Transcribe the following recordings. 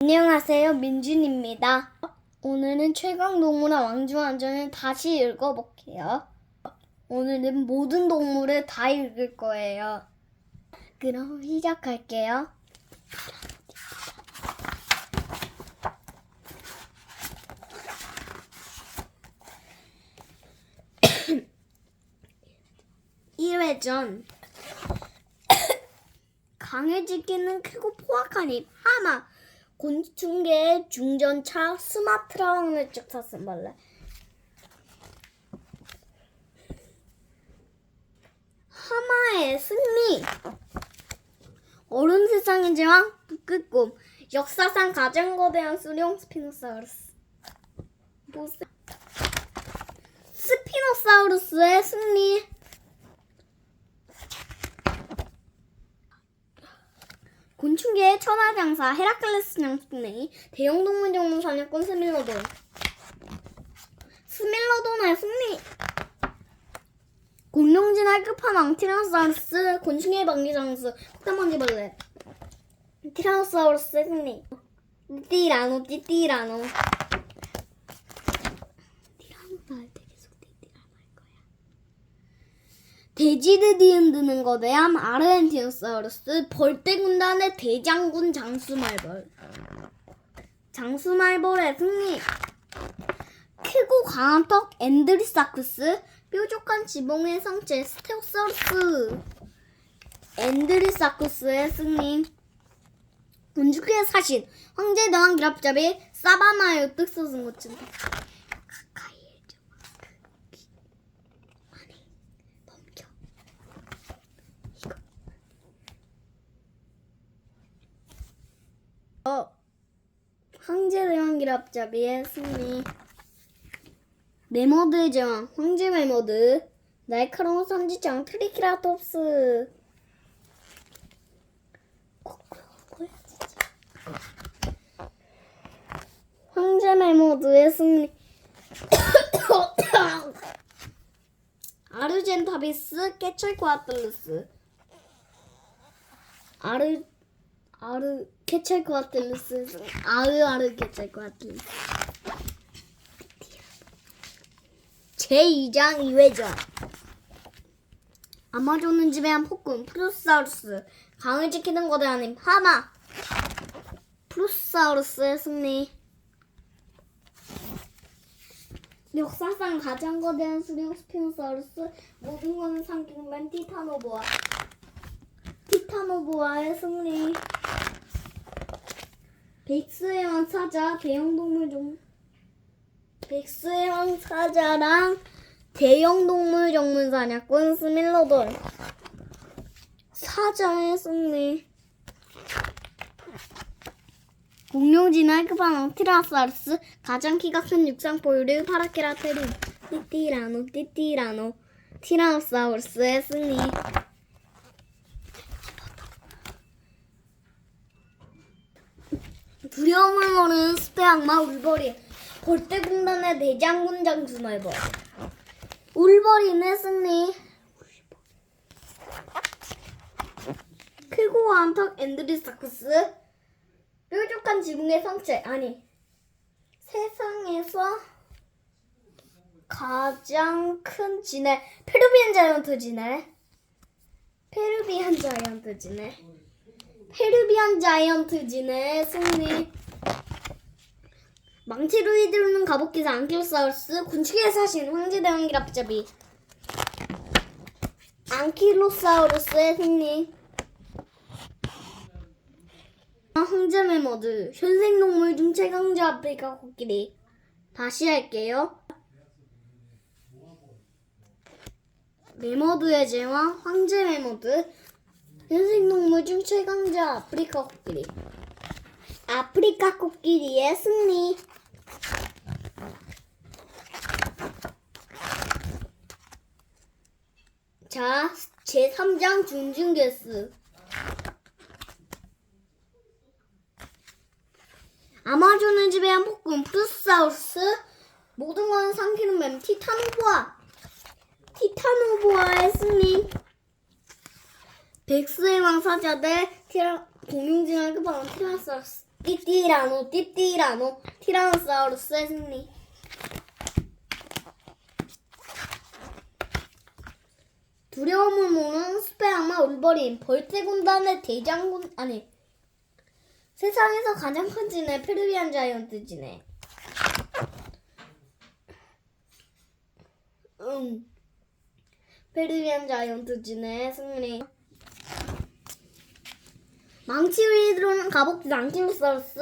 안녕하세요, 민준입니다. 오늘은 최강 동물의 왕중왕전을 다시 읽어볼게요. 오늘은 모든 동물을 다 읽을 거예요. 그럼 시작할게요. 일회전 강해지기는 크고 포악한 입 하마 곤충계의 중전차 스마트라 왕래적 사슴벌레. 하마의 승리. 어른 세상의 제왕 북극곰 역사상 가장 거대한 수령 스피노사우루스. 스피노사우루스의 승리 곤충계의 천하장사 헤라클레스 장승냉이 대형 동물 전문 사냥꾼 스밀로돈 스밀로돈의 승리 공룡진할 끝판왕 티라노사우루스 곤충의 방기장수 폭탄방지벌레 티라노사우루스의 승리. 띠띠라노 띠띠라노 티라노도 할때 계속 띠띠라노 할 거야 돼지를 뒤흔드는 거대함 아르헨티노사우루스 벌떼 군단의 대장군 장수말벌. 장수말벌의 승리 크고 강한 턱 엔드리사쿠스 뾰족한 지붕의 성체 스테고사우루스. 엔드리사쿠스의 승리. 군주크의 사신 황제 대왕 기랍잡이 사바나의 으뜩 솟은 고침 가까이 해줘 아니 넘겨 어, 기랍잡이의 승리. 메모드의 제왕, 황제 메모드. 날카로운 선지장, 트리키라톱스. 황제 메모드의 승리. 아르젠타비스, 깨철코아틀루스. 아르 아르 케첼코아틀루스 아르 아르 케첼코아틀루스 제2장 2회전. 아마존은 지배한 폭군 프로사우루스 강을 지키는 거대한 힘 하마. 프로사우루스의 승리. 역사상 가장 거대한 수령 스피노사우루스 모든 것을 삼키는 맨 티타노보아. 티타노보아의 승리 백스의 왕 사자 대형 동물 종 백스의 왕 사자랑 대형 동물 전문 사냥꾼 스밀로돈 사자의 승리 공룡진화 끝판왕 티라사우루스 가장 키가 큰 육상 포유류 파라케라테린. 띠띠라노 띠띠라노. 티라노사우루스의 승리 두려움을 모르는 숲의 악마 울버린 벌떼군단의 대장군 장수말벌 울버린의 승리. 크고 한턱 앤드리사쿠스 뾰족한 지붕의 성체. 아니 세상에서 가장 큰 지네 페루비안 자이언트 지네 페루비안 자이언트 지네 페루비안 자이언트진의 승리. 망치로 휘두르는 갑옷기사 앙킬로사우루스 군축의 사신 황제대왕 기랍잡이 앙킬로사우루스의 승리. 황제 메모드. 현생동물 중 최강자 아프리카 코끼리. 다시 할게요. 메모드의 제왕 황제 메모드 현생동물 중 최강자 아프리카 코끼리. 아프리카 코끼리의 승리. 자, 제3장 준중개수. 아마존을 지배한 폭군 프루사우루스. 모든 건 삼키는 뱀 티타노보아. 티타노보아의 승리. 백수의 왕 사자 대 티라 공룡진화 끝판왕 티라노사우루스 띠띠라노 띠띠라노 티라노사우루스의 승리. 두려움을 모르는 숲의 악마 울버린 벌떼군단의 대장군 아니 세상에서 가장 큰 지네 페르비안 자이언트 지네. 응. 페르비안 자이언트 지네 승리. 망치 들어오는 가복지 앙킬로사우루스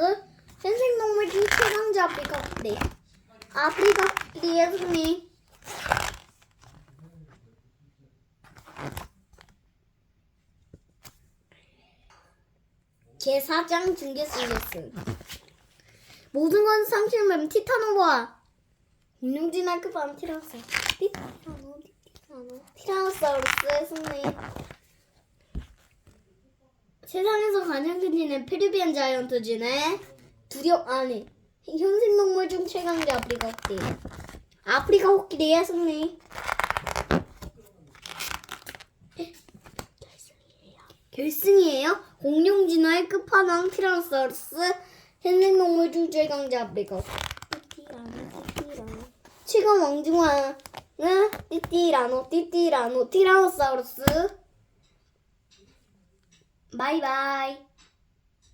현생동물 중 최강자 아프리카. 코끼리 아프리카. 코끼리의 승리 제4장 중계 속에스 모든 건 상실맵 티타노보아. 공룡진 할크밤 티라노사우루스. 티타노 티타노 티라노사우루스의 승리 세상에서 가장 큰 지는 페르비안 자이언트 지네. 두려 아니 현생동물 중 최강자 아프리카 코끼리. 아프리카 코끼리의 승리. 결승이에요. 공룡 진화의 끝판왕 티라노사우루스 현생동물 중 최강자 아프리카 최강 왕중왕은 띠띠라노 띠띠라노 티라노사우루스 바이바이